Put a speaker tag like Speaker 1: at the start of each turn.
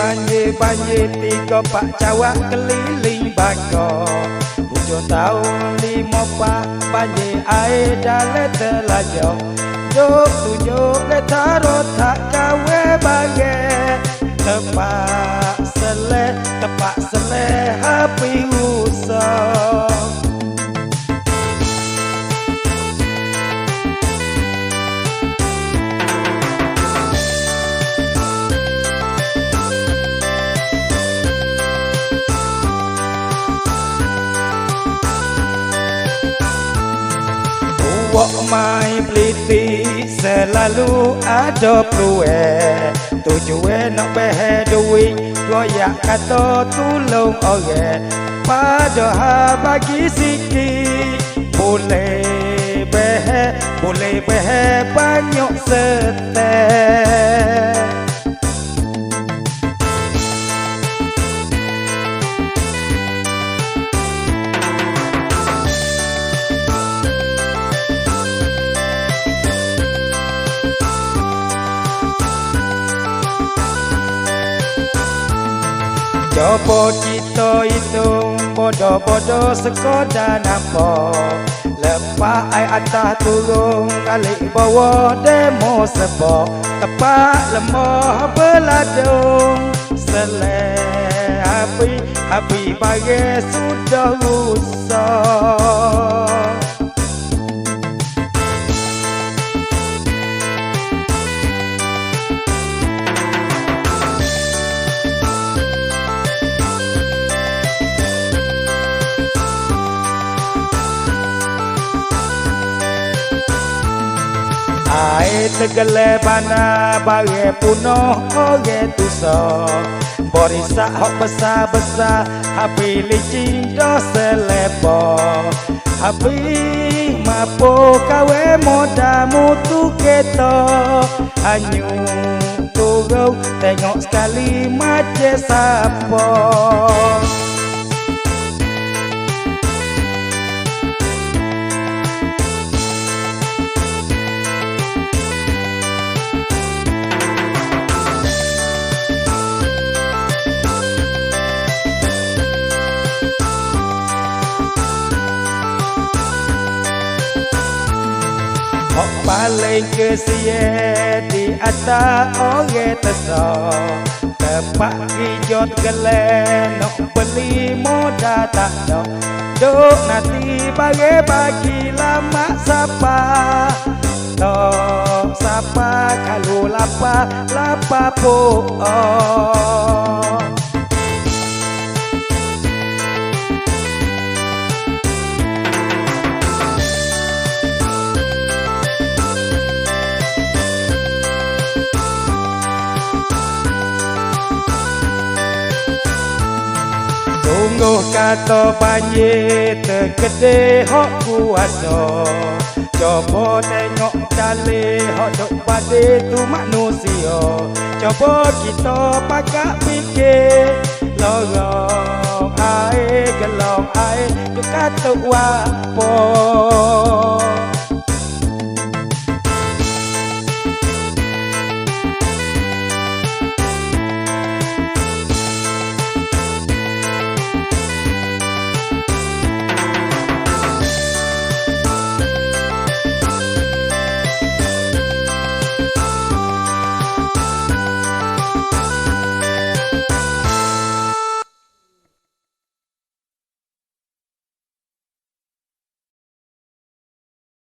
Speaker 1: banjir banjir tiga pak cawak keliling bako Hujung tahun lima pak banjir air dalam telajong Duk tunjuk le taruh tak kawe bagai Tepak seleh, tepak seleh api Wak mai peliti selalu ada peluang. Tujuan nak behe duit Goyak kata tolong orang. Padahal bagi sikit Boleh behe, boleh behe banyak setek Coba kita hitung bodoh-bodoh sekodah nampak Lepas air atas turun kali bawah demo sebok Tepat lemah beladung Seleh api, api pagi sudah rusak Air tegele bana bagi punuh oge tuso. Borisa hok besar-besar Hapi licin do selepo. Hapi mapo kawe moda mutu keto. Hanyu turun tengok sekali mace sapo paling ke siye di atas orang teso Tepak hijau gelen Nok beli moda tak no Duk nanti bagi bagi lama sapa Tok sapa kalau lapa lapa po oh. Ko kato panye tegede ho kuasa Coba tengok cale ho dok pada tu manusia Coba kita pakak ai, Lorong air gelong air Dekat tu wapo